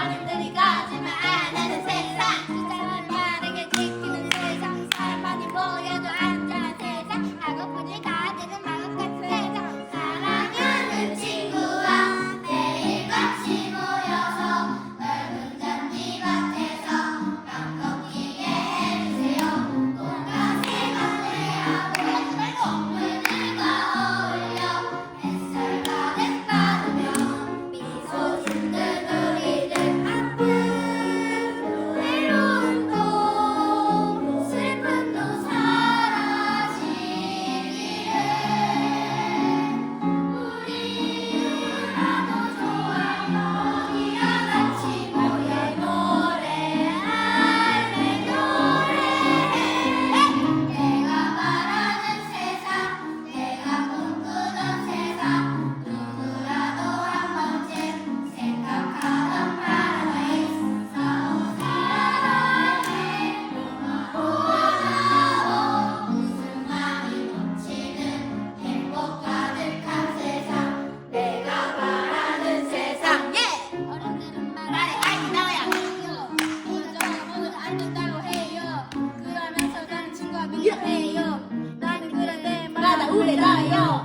아닌데? amiga de yo, la que te de mala, ule da yo.